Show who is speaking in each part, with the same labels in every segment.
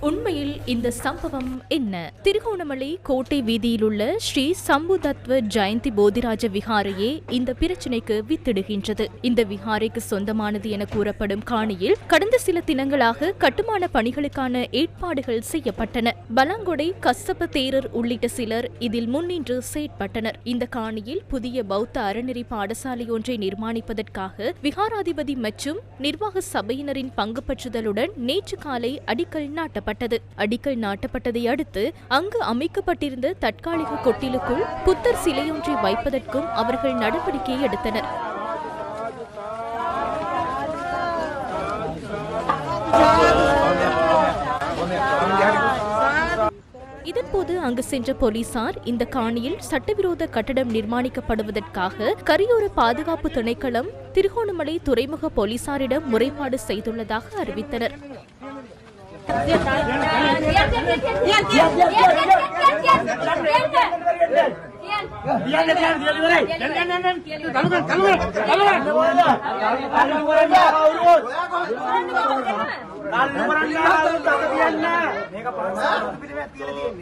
Speaker 1: உண்மையில் இந்த சம்பவம் என்ன? திருகோணமலை கோட்டை வீதியில் உள்ள ஸ்ரீ சம்புதத்வ ஜெயந்தி போதிராஜ விகாரையே இந்த பிரச்சினைக்கு வித்திடுகின்றது. இந்த விகாரைக்கு சொந்தமானது என கூறப்படும் காணியில் கடந்த சில தினங்களாக கட்டுமான பணிகளுக்கான ஏற்பாடுகள் செய்யப்பட்டன. பலாங்கொடை கசப்ப தேரர் உள்ளிட்ட சிலர் இதில் முன்னின்று செயற்பட்டனர். இந்த காணியில் புதிய பௌத்த அறநெறி பாடசாலை ஒன்றை நிர்மாணிப்பதற்காக விகாராதிபதி மற்றும் நிர்வாக சபையினரின் பங்கு பற்றுதலுடன் நேற்று காலை அடிக்கல் நாட்டப்பட்டது. அடிக்கல் நாட்டப்பட்டதை அடுத்து அங்கு அமைக்கப்பட்டிருந்த தற்காலிக கொட்டிலுக்குள் புத்தர் சிலையொன்றை வைப்பதற்கும் அவர்கள் நடவடிக்கை எடுத்தனர். இதன்போது அங்கு சென்ற போலீசார் இந்த காணியில் சட்டவிரோத கட்டடம் நிர்மாணிக்கப்படுவதற்காக கரையோர பாதுகாப்பு திணைக்களம் திருகோணமலை துறைமுக போலீசாரிடம் முறைப்பாடு செய்துள்ளதாக அறிவித்தனர்.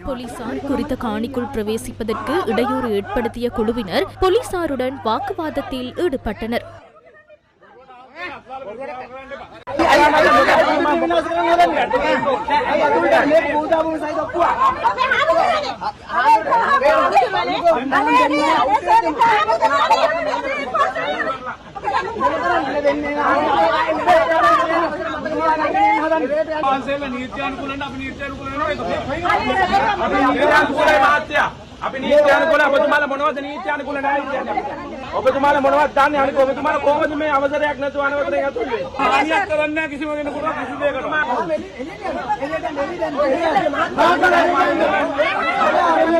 Speaker 1: போலீசார் குறித்த காணிக்குள் பிரவேசிப்பதற்கு இடையூறு ஏற்படுத்திய குழுவினர் போலீசாருடன் வாக்குவாதத்தில் ஈடுபட்டனர்.
Speaker 2: පන්සේ නීත්‍යයන් කුලන්න අප නීත්‍යයන් කුලන්න අපි නීත්‍යයන් කුලේ මාත්‍ය අපි නීත්‍යානුකූල ඔබතුමාලා මොනවද නීත්‍යානුකූල නැහැ කියන්නේ? ඔබතුමාලා මොනවද දන්නේ? අනික ඔබතුමාලා කොහොමද මේ අවසරයක් නැතුව අනවසරයෙන් ඇතුල් වෙන්නේ හානියක් කරන්නේ නැහැ කිසිම කෙනෙකුට කිසි දෙයකට. මෙන්න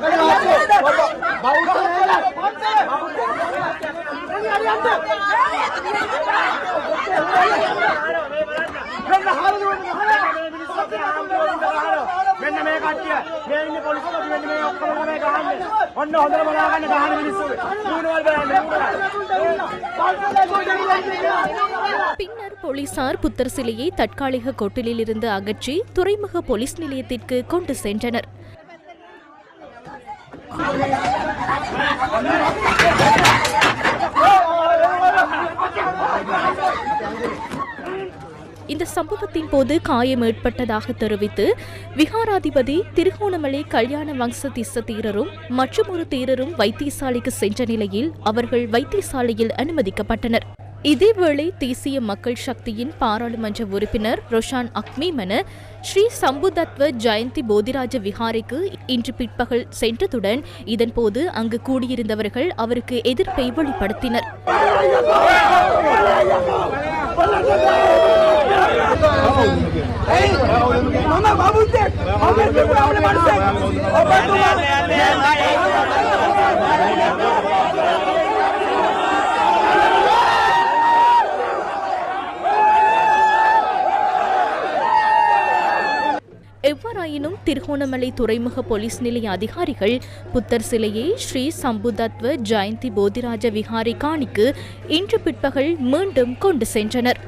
Speaker 2: මේ කට්ටිය මේ ඉන්නේ පොලිසිය අපි මෙන්න මේ ඔක්කොම මේ ගහන්නේ ඔන්න හොඳට බලාගන්න ගහන මිනිස්සු මූණවල් බලන්න
Speaker 1: பின்னர் போலீசார் புத்தர் சிலையை தற்காலிக கொட்டிலில் இருந்து அகற்றி துறைமுக போலீஸ் நிலையத்திற்கு கொண்டு சென்றனர் இந்த சம்பவத்தின் போது காயம் ஏற்பட்டதாக தெரிவித்து விகாராதிபதி திருகோணமலை கல்யாண வம்ச திச தீரரும் மற்றும் ஒரு தீரரும் வைத்தியசாலைக்கு சென்ற நிலையில் அவர்கள் வைத்தியசாலையில் அனுமதிக்கப்பட்டனர். இதேவேளை தேசிய மக்கள் சக்தியின் பாராளுமன்ற உறுப்பினர் ரொஷான் அக்மீமன ஸ்ரீ சம்புதத்வ ஜெயந்தி போதிராஜ விகாரைக்கு இன்று பிற்பகல் சென்றதுடன் இதன்போது அங்கு கூடியிருந்தவர்கள் அவருக்கு எதிர்ப்பை வெளிப்படுத்தினர். মামা বাবুতে আমরা মানুষ எவ்வாறாயினும் திருகோணமலை துறைமுக போலீஸ் நிலைய அதிகாரிகள் புத்தர் சிலையை ஸ்ரீ சம்புதத்வ ஜெயந்தி போதிராஜ விகாரி காணிக்கு இன்று பிற்பகல் மீண்டும் கொண்டு சென்றனர்.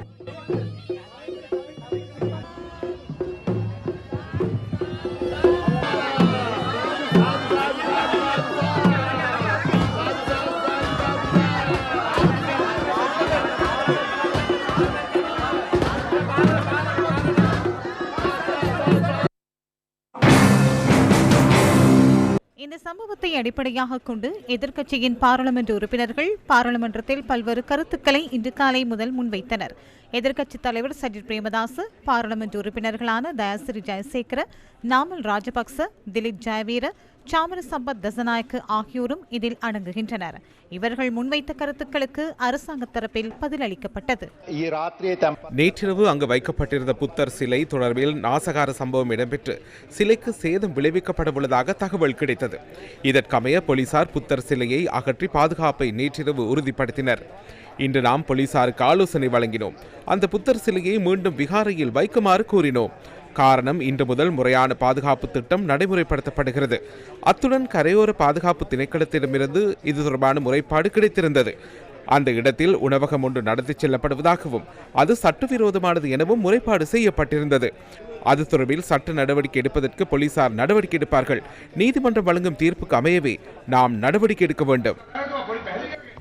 Speaker 3: சம்பவத்தை அடிப்படையாக கொண்டு எதிர்க்கட்சியின் பாராளுமன்ற உறுப்பினர்கள் பாராளுமன்றத்தில் பல்வேறு கருத்துக்களை இன்று காலை முதல் முன்வைத்தனர். எதிர்க்கட்சித் தலைவர் சஜித் பிரேமதாஸ் பாராளுமன்ற உறுப்பினர்களான தயாசிரி ஜெயசேகர நாமல் ராஜபக்ச திலீப் ஜெயவீர சாமரசம்பத் தசநாயக்கு ஆகியோரும் இதில் அடங்குகின்றனர். இவர்கள் முன்வைத்த கருத்துக்களுக்கு அரசாங்க தரப்பில் பதிலளிக்கப்பட்டது
Speaker 4: நேற்றிரவு அங்கு வைக்கப்பட்டிருந்த புத்தர் சிலை தொடர்பில் நாசகார சம்பவம் இடம்பெற்று சிலைக்கு சேதம் விளைவிக்கப்பட உள்ளதாக தகவல் கிடைத்தது. இதற்கமைய போலீசார் புத்தர் சிலையை அகற்றி பாதுகாப்பை நேற்றிரவு உறுதிப்படுத்தினர். இன்று நாம் போலீசாருக்கு ஆலோசனை வழங்கினோம். அந்த புத்தர் சிலையை மீண்டும் விகாரையில் வைக்குமாறு கூறினோம். காரணம் இன்று முதல் முறையான பாதுகாப்பு திட்டம் நடைமுறைப்படுத்தப்படுகிறது. அத்துடன் கரையோர பாதுகாப்பு திணைக்களத்திடமிருந்து இது தொடர்பான முறைப்பாடு கிடைத்திருந்தது. அந்த இடத்தில் உணவகம் ஒன்று நடத்திச் செல்லப்படுவதாகவும் அது சட்டவிரோதமானது எனவும் முறைப்பாடு செய்யப்பட்டிருந்தது. அது தொடர்பில் சட்ட நடவடிக்கை எடுப்பதற்கு போலீசார் நடவடிக்கை எடுப்பார்கள். நீதிமன்றம் வழங்கும் தீர்ப்புக்கு அமையவே நாம் நடவடிக்கை எடுக்க வேண்டும்.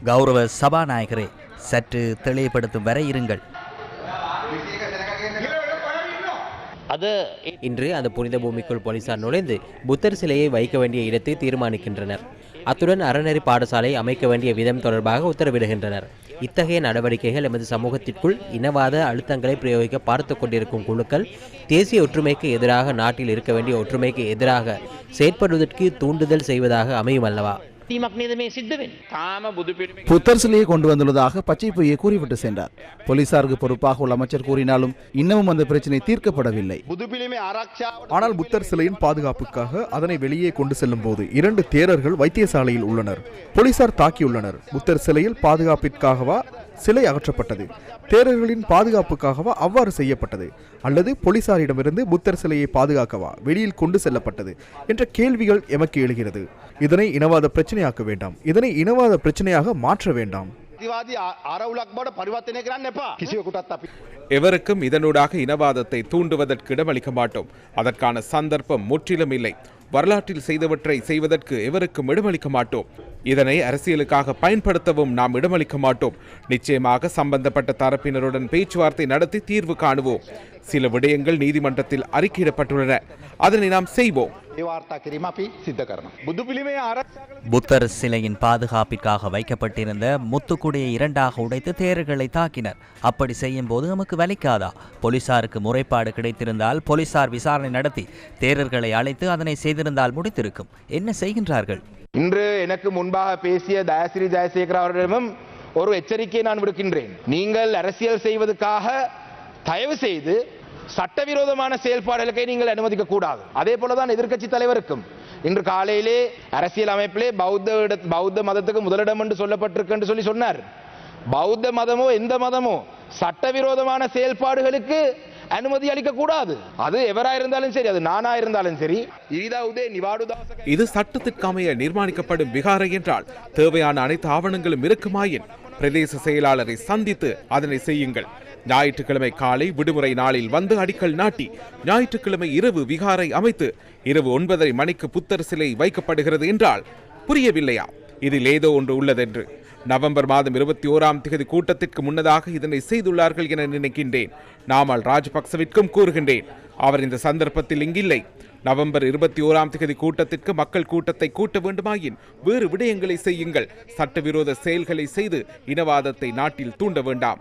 Speaker 5: கௌரவ சபாநாயகரே சற்று தெளிவுபடுத்தும் வரை இருங்கள்.
Speaker 6: இன்று அந்த புனித பூமிக்குள் போலீசார் நுழைந்து புத்தர் சிலையை வைக்க வேண்டிய இடத்தை தீர்மானிக்கின்றனர். அத்துடன் அறநெறி பாடசாலை அமைக்க வேண்டிய விதம் தொடர்பாக உத்தரவிடுகின்றனர். இத்தகைய நடவடிக்கைகள் எமது சமூகத்திற்குள் இனவாத அழுத்தங்களை பிரயோகிக்க பார்த்து கொண்டிருக்கும் குழுக்கள் தேசிய ஒற்றுமைக்கு எதிராக நாட்டில் இருக்க வேண்டிய ஒற்றுமைக்கு எதிராக செயற்படுவதற்கு தூண்டுதல் செய்வதாக அமையும் அல்லவா?
Speaker 7: தீமக் கொண்டு வந்துள்ளதாக பச்சை பச்சைப்பையை கூறிவிட்டு சென்றார். போலீசாருக்கு பொறுப்பாக உள்ள அமைச்சர் கூறினாலும் இன்னமும் அந்த பிரச்சனை தீர்க்கப்படவில்லை.
Speaker 8: ஆனால் புத்தர் சிலையின் பாதுகாப்புக்காக அதனை வெளியே கொண்டு செல்லும் போது இரண்டு தேரர்கள் வைத்தியசாலையில் உள்ளனர். போலீசார் தாக்கியுள்ளனர். புத்தர் சிலையில் பாதுகாப்பிற்காகவா சிலை அகற்றப்பட்டது. தேரர்களின் பாதுகாப்புக்காகவா அவ்வாறு செய்யப்பட்டது. அல்லது போலீசாரிடமிருந்து புத்தர் சிலையை பாதுகாக்கவா வெளியில் கொண்டு செல்லப்பட்டது என்ற கேள்விகள் எமக்கு எழுகிறது. இதனை இனவாத பிரச்சனையாக்க வேண்டாம். இதனை இனவாத பிரச்சனையாக மாற்ற வேண்டாம்.
Speaker 4: எவருக்கும் இதனூடாக இனவாதத்தை தூண்டுவதற்கு இடமளிக்க மாட்டோம். அதற்கான சந்தர்ப்பம் முற்றிலும் இல்லை. வரலாற்றில் செய்தவற்றை செய்வதற்கு எவருக்கும் இடமளிக்க மாட்டோம். இதனை அரசியலுக்காக பயன்படுத்தவும் நாம் இடமளிக்க மாட்டோம். நிச்சயமாக சம்பந்தப்பட்ட தரப்பினருடன் பேச்சுவார்த்தை நடத்தி தீர்வு காணுவோம். சில விடயங்கள் நீதிமன்றத்தில் அறிக்கையிடப்பட்டுள்ளன. அதனை நாம் செய்வோம்.
Speaker 5: புத்தர் சிலையின் பாதுகாப்பிற்காக வைக்கப்பட்டிருந்த முத்துக்குடியை இரண்டாக உடைத்து தேர்களை தாக்கினர். அப்படி செய்யும் போது நமக்கு வலிக்காதா? போலீசாருக்கு முறைப்பாடு கிடைத்திருந்தால் போலீசார் விசாரணை நடத்தி தேரர்களை அழைத்து அதனை செய்திருந்தால் முடித்திருக்கும். என்ன செய்கின்றார்கள்?
Speaker 2: இன்று எனக்கு முன்பாக பேசிய தயாசிரி ஜெயசேகர் அவர்களிடமும் ஒரு எச்சரிக்கையை நான் விடுக்கின்றேன். நீங்கள் அரசியல் செய்வதற்காக தயவு செய்து சட்டவிரோதமான செயல்பாடுகளுக்கை நீங்கள் அனுமதிக்க கூடாது அதே போலதான் எதிர்கட்சி தலைவருக்கும். இன்று காலையிலே அரசியல் அமைப்பிலே பௌத்த பௌத்த மதத்துக்கு முதலிடம் என்று சொல்லப்பட்டிருக்கு என்று சொல்லி சொன்னார். பௌத்த மதமோ எந்த மதமோ சட்டவிரோதமான செயல்பாடுகளுக்கு அனுமதி அளிக்க கூடாது அது எவரா இருந்தாலும் சரி அது நானா இருந்தாலும் சரி. இரிதா உதே
Speaker 4: இது சட்டத்திற்கமைய நிர்மாணிக்கப்படும் விகாரை என்றால் தேவையான அனைத்து ஆவணங்களும் இருக்குமாயின் பிரதேச செயலாளரை சந்தித்து அதனை செய்யுங்கள். ஞாயிற்றுக்கிழமை காலை விடுமுறை நாளில் வந்து அடிக்கல் நாட்டி ஞாயிற்றுக்கிழமை இரவு விகாரை அமைத்து இரவு ஒன்பதரை மணிக்கு புத்தர் சிலை வைக்கப்படுகிறது என்றால் புரியவில்லையா? இதில் ஏதோ ஒன்று உள்ளதென்று. நவம்பர் மாதம் இருபத்தி ஓராம் தேதி கூட்டத்திற்கு முன்னதாக இதனை செய்துள்ளார்கள் என நினைக்கின்றேன். நாமல் ராஜபக்சவிற்கும் கூறுகின்றேன். அவர் இந்த சந்தர்ப்பத்தில் இங்கில்லை. நவம்பர் இருபத்தி ஓராம் தேதி கூட்டத்திற்கு மக்கள் கூட்டத்தை கூட்ட வேண்டுமாயின் வேறு விடயங்களை செய்யுங்கள். சட்டவிரோத செயல்களை செய்து இனவாதத்தை நாட்டில் தூண்ட வேண்டாம்.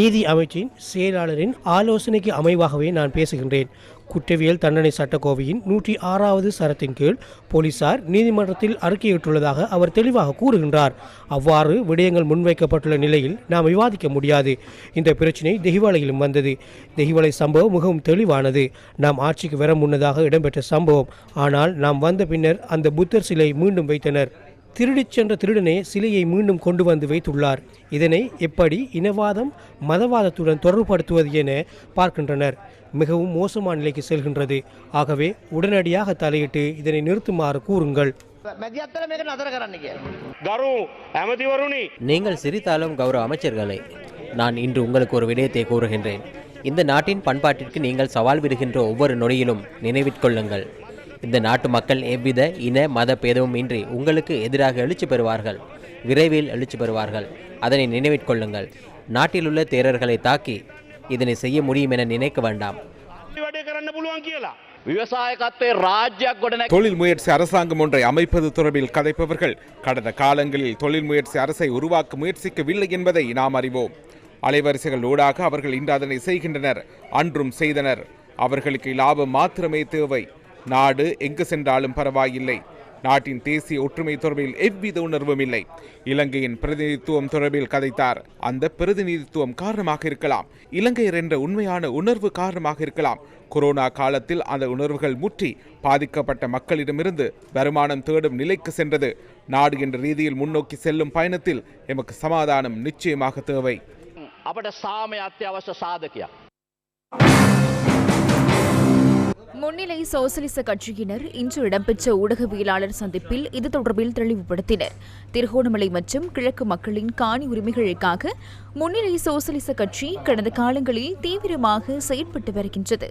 Speaker 9: நீதி அமைச்சின் செயலாளரின் ஆலோசனைக்கு அமைவாகவே நான் பேசுகின்றேன். குற்றவியல் தண்டனை சட்டக்கோவையின் நூற்றி ஆறாவது சரத்தின் கீழ் போலீசார் நீதிமன்றத்தில் அறிக்கையிட்டுள்ளதாக அவர் தெளிவாக கூறுகின்றார். அவ்வாறு விடயங்கள் முன்வைக்கப்பட்டுள்ள நிலையில் நாம் விவாதிக்க முடியாது. இந்த பிரச்சினை தெஹிவாலையிலும் வந்தது. தெஹிவலை சம்பவம் மிகவும் தெளிவானது. நாம் ஆட்சிக்கு வர முன்னதாக இடம்பெற்ற சம்பவம். ஆனால் நாம் வந்த பின்னர் அந்த புத்தர் சிலை மீண்டும் வைத்தனர். திருடிச் சென்ற திருடனே சிலையை மீண்டும் கொண்டு வந்து வைத்துள்ளார். இதனை எப்படி இனவாதம் மதவாதத்துடன் தொடர்புபடுத்துவது என பார்க்கின்றனர். மிகவும் மோசமான நிலைக்கு செல்கின்றது. ஆகவே உடனடியாக தலையிட்டு இதனை நிறுத்துமாறு கூறுங்கள்.
Speaker 6: நீங்கள் சிரித்தாலும் கௌரவ அமைச்சர்களே நான் இன்று உங்களுக்கு ஒரு விடயத்தை கூறுகின்றேன். இந்த நாட்டின் பண்பாட்டிற்கு நீங்கள் சவால் விடுகின்ற ஒவ்வொரு நொடியிலும் நினைவிற்கொள்ளுங்கள் இந்த நாட்டு மக்கள் எவ்வித இன மத பேதமும் இன்றி உங்களுக்கு எதிராக எழுச்சி பெறுவார்கள் விரைவில் எழுச்சி பெறுவார்கள். அதனை நினைவிற்கொள்ளுங்கள் நாட்டிலுள்ள தேரர்களை தாக்கி இதனை செய்ய முடியும் என நினைக்க வேண்டாம்.
Speaker 4: தொழில் முயற்சி அரசாங்கம் ஒன்றை அமைப்பது தொடர்பில் கதைப்பவர்கள் கடந்த காலங்களில் தொழில் முயற்சி அரசை உருவாக்க முயற்சிக்கவில்லை என்பதை நாம் அறிவோம். அலைவரிசைகள் ஊடாக அவர்கள் இன்று அதனை செய்கின்றனர் அன்றும் செய்தனர். அவர்களுக்கு லாபம் மாத்திரமே தேவை. நாடு எங்கு சென்றாலும் பரவாயில்லை. நாட்டின் தேசிய ஒற்றுமை தொடர்பில் எவ்வித உணர்வும் இல்லை. இலங்கையின் பிரதிநிதித்துவம் தொடர்பில் கதைத்தார். அந்த பிரதிநிதித்துவம் காரணமாக இருக்கலாம். இலங்கையர் என்ற உண்மையான உணர்வு காரணமாக இருக்கலாம். கொரோனா காலத்தில் அந்த உணர்வுகள் முற்றி பாதிக்கப்பட்ட மக்களிடமிருந்து வருமானம் தேடும் நிலைக்கு சென்றது. நாடு என்ற ரீதியில் முன்னோக்கி செல்லும் பயணத்தில் எமக்கு சமாதானம் நிச்சயமாக தேவை.
Speaker 10: அப்பட சாமி அத்தியாவசிய சாதகியா?
Speaker 1: முன்னிலை சோசலிச கட்சியினர் இன்று இடம்பெற்ற ஊடகவியலாளர் சந்திப்பில் இது தொடர்பில் தெளிவுபடுத்தினர். திருகோணமலை மற்றும் கிழக்கு மக்களின் காணி உரிமைகளுக்காக முன்னிலை சோசலிச கட்சி கடந்த காலங்களில் தீவிரமாக செயற்பட்டு வருகின்றது.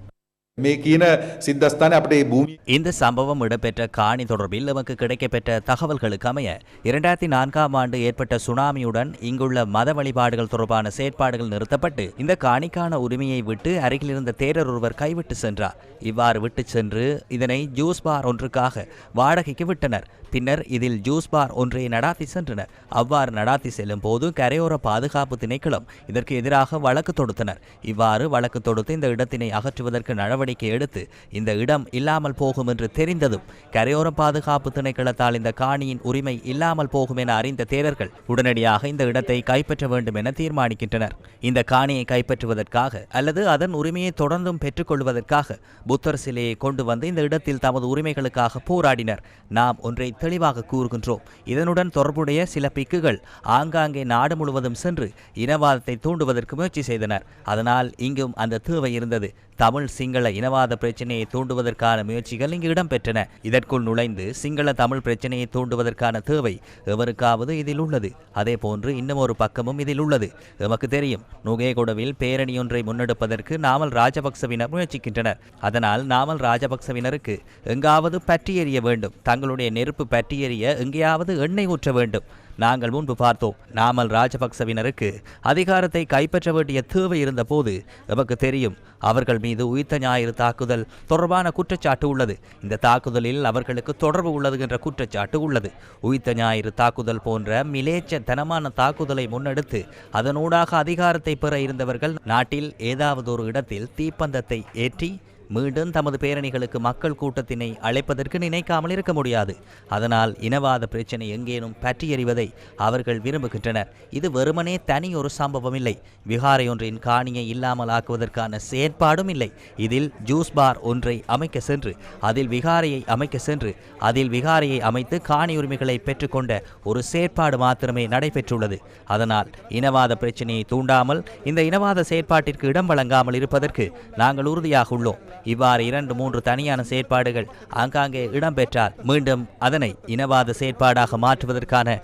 Speaker 11: මේ කියන සිද්ධස්ථාන අපට ඒ භූමි
Speaker 5: இந்த சம்பவம் இடம்பெற்ற காணி தொடர்பில் நமக்கு கிடைக்கப்பெற்ற தகவல்களுக்கு அமைய இரண்டாயிரத்தி நான்காம் ஆண்டு ஏற்பட்ட சுனாமியுடன் இங்குள்ள மத வழிபாடுகள் தொடர்பான செயற்பாடுகள் நிறுத்தப்பட்டு இந்த காணிக்கான உரிமையை விட்டு அருகில் இருந்த தேரர் ஒருவர் கைவிட்டு சென்றார் இவ்வாறு விட்டு சென்று இதனை ஜூஸ் பார் ஒன்றுக்காக வாடகைக்கு விட்டனர் பின்னர் இதில் ஜூஸ் பார் ஒன்றை நடாத்தி சென்றனர். அவ்வாறு நடாத்தி செல்லும் போது கரையோர பாதுகாப்பு திணைக்களம் இதற்கு எதிராக வழக்கு தொடுத்தனர். இவ்வாறு வழக்கு தொடுத்து இந்த இடத்தினை அகற்றுவதற்கு நடவடிக்கை எடுத்து இந்த இடம் இல்லாமல் போகும் என்று தெரிந்ததும் கரையோர பாதுகாப்பு திணைக்களத்தால் இந்த காணியின் உரிமை இல்லாமல் போகும் என அறிந்த தேரர்கள் உடனடியாக இந்த இடத்தை கைப்பற்ற வேண்டும் என தீர்மானிக்கின்றனர். இந்த காணியை கைப்பற்றுவதற்காக அல்லது அதன் உரிமையை தொடர்ந்தும் பெற்றுக்கொள்வதற்காக புத்தர் சிலையை கொண்டு வந்து இந்த இடத்தில் தமது உரிமைகளுக்காக போராடினர். நாம் ஒன்றை தெளிவாக கூறுகின்றோம். இதனுடன் தொடர்புடைய சில பிக்குகள் ஆங்காங்கே நாடு முழுவதும் சென்று இனவாதத்தை தூண்டுவதற்கு முயற்சி செய்தனர். அதனால் இங்கும் அந்த தேவை இருந்தது. தமிழ் சிங்கள இனவாத பிரச்சனையை தூண்டுவதற்கான முயற்சிகள் இங்கு இடம்பெற்றன. இதற்குள் நுழைந்து சிங்கள தமிழ் பிரச்சனையை தூண்டுவதற்கான தேவை எவருக்காவது இதில் உள்ளது. அதே போன்று இன்னும் ஒரு பக்கமும் இதில் உள்ளது. எமக்கு தெரியும் நுகேகொடவில் பேரணி ஒன்றை முன்னெடுப்பதற்கு நாமல் ராஜபக்சவினர் முயற்சிக்கின்றனர். அதனால் நாமல் ராஜபக்சவினருக்கு எங்காவது பற்றி எறிய வேண்டும். தங்களுடைய நெருப்பு பற்றி எறிய எங்கேயாவது எண்ணெய் ஊற்ற வேண்டும். நாங்கள் முன்பு பார்த்தோம். நாமல் ராஜபக்சவினருக்கு அதிகாரத்தை கைப்பற்ற வேண்டிய தேவை இருந்தபோது எமக்கு தெரியும் அவர்கள் மீது உயிர்த்த ஞாயிறு தாக்குதல் தொடர்பான குற்றச்சாட்டு உள்ளது. இந்த தாக்குதலில் அவர்களுக்கு தொடர்பு உள்ளது என்ற குற்றச்சாட்டு உள்ளது. உயிர்த்த ஞாயிறு தாக்குதல் போன்ற மிலேச்ச தனமான தாக்குதலை முன்னெடுத்து அதனூடாக அதிகாரத்தை பெற இருந்தவர்கள் நாட்டில் ஏதாவது ஒரு இடத்தில் தீப்பந்தத்தை ஏற்றி மீண்டும் தமது பேரணிகளுக்கு மக்கள் கூட்டத்தினை அழைப்பதற்கு நினைக்காமல் இருக்க முடியாது. அதனால் இனவாத பிரச்சனை எங்கேனும் பற்றி எறிவதை அவர்கள் விரும்புகின்றனர். இது வெறுமனே தனி ஒரு சம்பவம் இல்லை. விகாரையொன்றின் காணியை இல்லாமல் ஆக்குவதற்கான செயற்பாடும் இல்லை. இதில் ஜூஸ் பார் ஒன்றை அமைக்க சென்று அதில் விகாரையை அமைக்க சென்று அதில் விகாரையை அமைத்து காணி உரிமைகளை பெற்றுக்கொண்ட ஒரு செயற்பாடு மாத்திரமே நடைபெற்றுள்ளது. அதனால் இனவாத பிரச்சினையை தூண்டாமல் இந்த இனவாத செயற்பாட்டிற்கு இடம் வழங்காமல் இருப்பதற்கு நாங்கள் உறுதியாக உள்ளோம். இவ்வாறு இரண்டு மூன்று தனியான செயற்பாடுகள் ஆங்காங்கே இடம்பெற்றால் மீண்டும் அதனை இனவாத செயற்பாடாக மாற்றுவதற்கான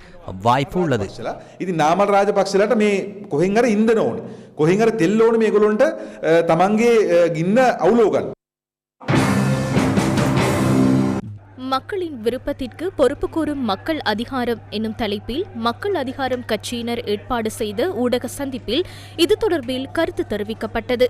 Speaker 5: வாய்ப்பு உள்ளது.
Speaker 11: இது நாமல் ராஜபக்சலாட்ட மே கொஹிங்கர இந்தனோன் கொஹிங்கர தெல்லோன் மேகுலுண்ட தமங்கே இன்ன அவுலோகன்
Speaker 1: மக்களின் விருப்பத்திற்கு பொறுப்பு கூறும் மக்கள் அதிகாரம் என்னும் தலைப்பில் மக்கள் அதிகாரம் கட்சியினர் ஏற்பாடு செய்த ஊடக சந்திப்பில் இது தொடர்பில் கருத்து தெரிவிக்கப்பட்டது.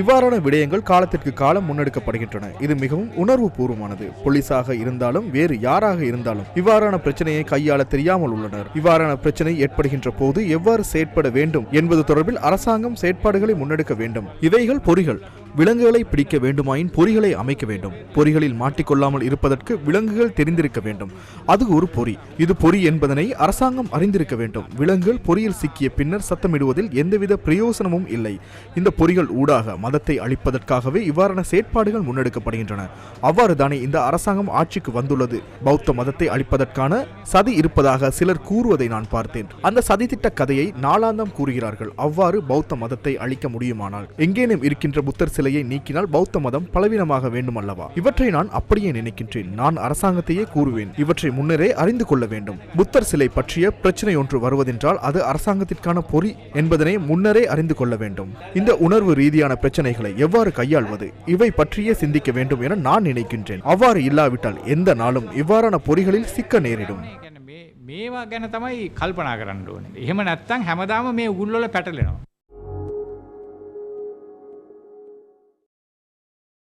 Speaker 8: இவ்வாறான விடயங்கள் காலத்திற்கு காலம் முன்னெடுக்கப்படுகின்றன. இது மிகவும் உணர்வு பூர்வமானது போலீஸாக இருந்தாலும் வேறு யாராக இருந்தாலும் இவ்வாறான பிரச்சனையை கையாள தெரியாமல் உள்ளனர். இவ்வாறான பிரச்சனை ஏற்படுகின்ற போது எவ்வாறு செயற்பட வேண்டும் என்பது தொடர்பில் அரசாங்கம் செயற்பாடுகளை முன்னெடுக்க வேண்டும். இவைகள் பொறிகள். விலங்குகளை பிடிக்க வேண்டுமாயின் பொறிகளை அமைக்க வேண்டும். பொறிகளில் மாட்டிக்கொள்ளாமல் இருப்பதற்கு விலங்குகள் தெரிந்திருக்க வேண்டும். அது ஒரு பொறி. இது பொறி என்பதனை அரசாங்கம் அறிந்திருக்க வேண்டும். விலங்குகள் பொறியில் சிக்கிய பின்னர் சத்தமிடுவதில் எந்தவித பிரயோசனமும் இல்லை. இந்த பொறிகள் ஊடாக மதத்தை அழிப்பதற்காகவே இவ்வாறான செயற்பாடுகள் முன்னெடுக்கப்படுகின்றன. அவ்வாறு தானே இந்த அரசாங்கம் ஆட்சிக்கு வந்துள்ளது. பௌத்த மதத்தை அழிப்பதற்கான சதி இருப்பதாக சிலர் கூறுவதை நான் பார்த்தேன். அந்த சதித்திட்ட கதையை நாளாந்தம் கூறுகிறார்கள். அவ்வாறு பௌத்த மதத்தை அழிக்க முடியுமானால். எங்கேனும் இருக்கின்ற புத்தர் சில சிலையை நீக்கினால் பௌத்த மதம் பலவீனமாக வேண்டும் அல்லவா இவற்றை நான் அப்படியே நினைக்கின்றேன் நான் அரசாங்கத்தையே கூறுவேன் இவற்றை முன்னரே அறிந்து கொள்ள வேண்டும் புத்தர் சிலை பற்றிய பிரச்சனை ஒன்று வருவதென்றால் அது அரசாங்கத்திற்கான பொறி என்பதனை முன்னரே அறிந்து கொள்ள வேண்டும் இந்த உணர்வு ரீதியான பிரச்சனைகளை எவ்வாறு கையாள்வது இவை பற்றியே சிந்திக்க வேண்டும் என நான் நினைக்கின்றேன் அவ்வாறு இல்லாவிட்டால் எந்த நாளும் இவ்வாறான பொறிகளில் சிக்க நேரிடும்
Speaker 12: මේවා ගැන තමයි කල්පනා කරන්න ඕනේ. එහෙම නැත්තම් හැමදාම මේ උගුල්වල පැටලෙනවා.